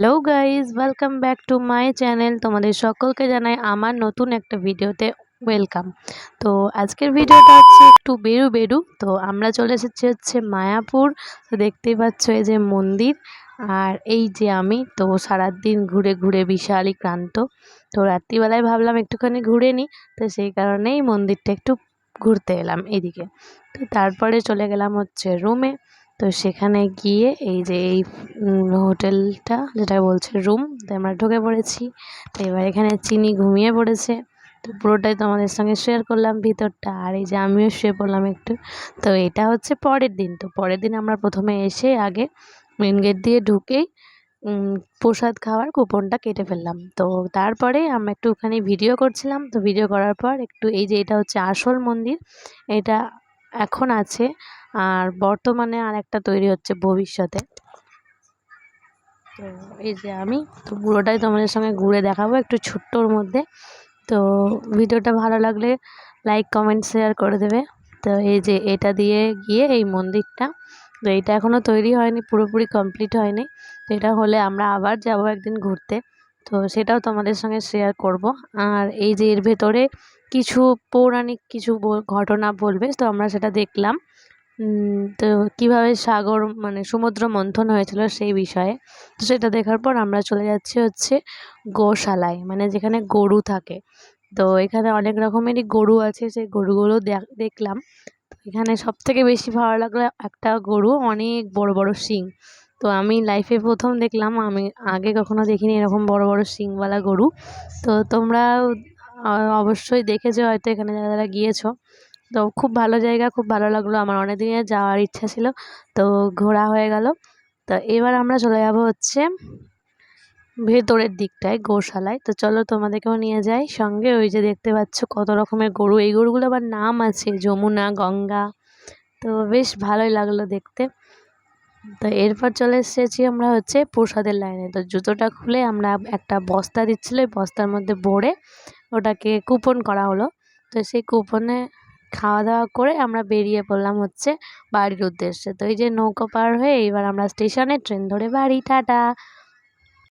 Hello guys welcome back to my channel তোমাদের সকলকে জানাই আমার নতুন একটা ভিডিওতে ওয়েলকাম তো আজকের ভিডিওটা হচ্ছে একটু বেরু বেরু। তো আমরা চলে এসেছি হচ্ছে মায়াপুর। তো দেখতেই পাচ্ছ এই যে মন্দির। আর এই যে আমি, তো সারাদিন ঘুরে ঘুরে বিশালই ক্লান্ত। তো রাত্রিবেলায় ভাবলাম একটুখানি ঘুরে নিই। তো সেই কারণেই মন্দিরটা একটু ঘুরতে এলাম এদিকে। তো তারপরে চলে গেলাম হচ্ছে রুমে তো সেখানে গিয়ে এই যে এই হোটেলটা যেটা বলছে রুম তো আমরা ঢুকে পড়েছি। তো এবার এখানে চিনি ঘুমিয়ে পড়েছে। তো পুরোটাই তোমাদের সঙ্গে শেয়ার করলাম ভিতরটা। আর এই যে আমিও শুয়ে পড়লাম একটু। তো এটা হচ্ছে পরের দিন। তো পরের দিন আমরা প্রথমে এসে আগে মেন গেট দিয়ে ঢুকেই প্রসাদ খাওয়ার কুপনটা কেটে ফেললাম। তো তারপরে আমরা একটুখানি ভিডিও করছিলাম। তো ভিডিও করার পর একটু এই যে এটা হচ্ছে আসল মন্দির। এটা এখন আছে। আর বর্তমানে আর একটা তৈরি হচ্ছে ভবিষ্যতে। তো এই যে আমি, তো পুরোটাই তোমাদের সঙ্গে ঘুরে দেখাবো একটু ছোট্টর মধ্যে। তো ভিডিওটা ভালো লাগলে লাইক কমেন্ট শেয়ার করে দেবে। তো এই যে এটা দিয়ে গিয়ে এই মন্দিরটা। তো এটা এখনও তৈরি হয়নি, পুরোপুরি কমপ্লিট হয়নি। তো এটা হলে আমরা আবার যাব একদিন ঘুরতে। তো সেটাও তোমাদের সঙ্গে শেয়ার করব। আর এই যে এর ভেতরে কিছু পৌরাণিক কিছু ঘটনা বলবে, তো আমরা সেটা দেখলাম। তো কীভাবে সাগর মানে সমুদ্র মন্থন হয়েছিল সেই বিষয়ে, তো সেটা দেখার পর আমরা চলে যাচ্ছি হচ্ছে গোশালায় মানে যেখানে গরু থাকে। তো এখানে অনেক রকমেরই গরু আছে, সেই গরুগুলো দেখলাম। এখানে সব থেকে বেশি ভালো লাগল একটা গরু, অনেক বড় বড় শিং। তো আমি লাইফে প্রথম দেখলাম, আমি আগে কখনো দেখিনি এরকম বড় বড় শিংওয়ালা গরু। তো তোমরা অবশ্যই দেখেছ, হয়তো এখানে যারা যারা গিয়েছো। তো খুব ভালো জায়গা, খুব ভালো লাগল। আমার অনেক দিনের যাওয়ার ইচ্ছা ছিল, তো ঘোরা হয়ে গেল। তো এবার আমরা চলে যাব হচ্ছে ভেতরের দিকটায়, গোশালায়। তো চলো তোমাদেরকেও নিয়ে যাই সঙ্গে। ওই যে দেখতে পাচ্ছ কত রকমের গরু। এই গরুগুলো আবার নাম আছে, যমুনা, গঙ্গা। তো বেশ ভালোই লাগল দেখতে। তো এরপর চলে এসেছি আমরা হচ্ছে প্রসাদের লাইনে। তো জুতোটা খুলে আমরা একটা বস্তা দিচ্ছিল ওই বস্তার মধ্যে ভরে ওটাকে কুপন করা হলো। তো সেই কুপনে খাওয়া দাওয়া করে আমরা বেরিয়ে পড়লাম হচ্ছে বাড়ির উদ্দেশ্যে। তো এই যে নৌকো পার হয়ে এইবার আমরা স্টেশনে, ট্রেন ধরে বাড়ি, টাটা!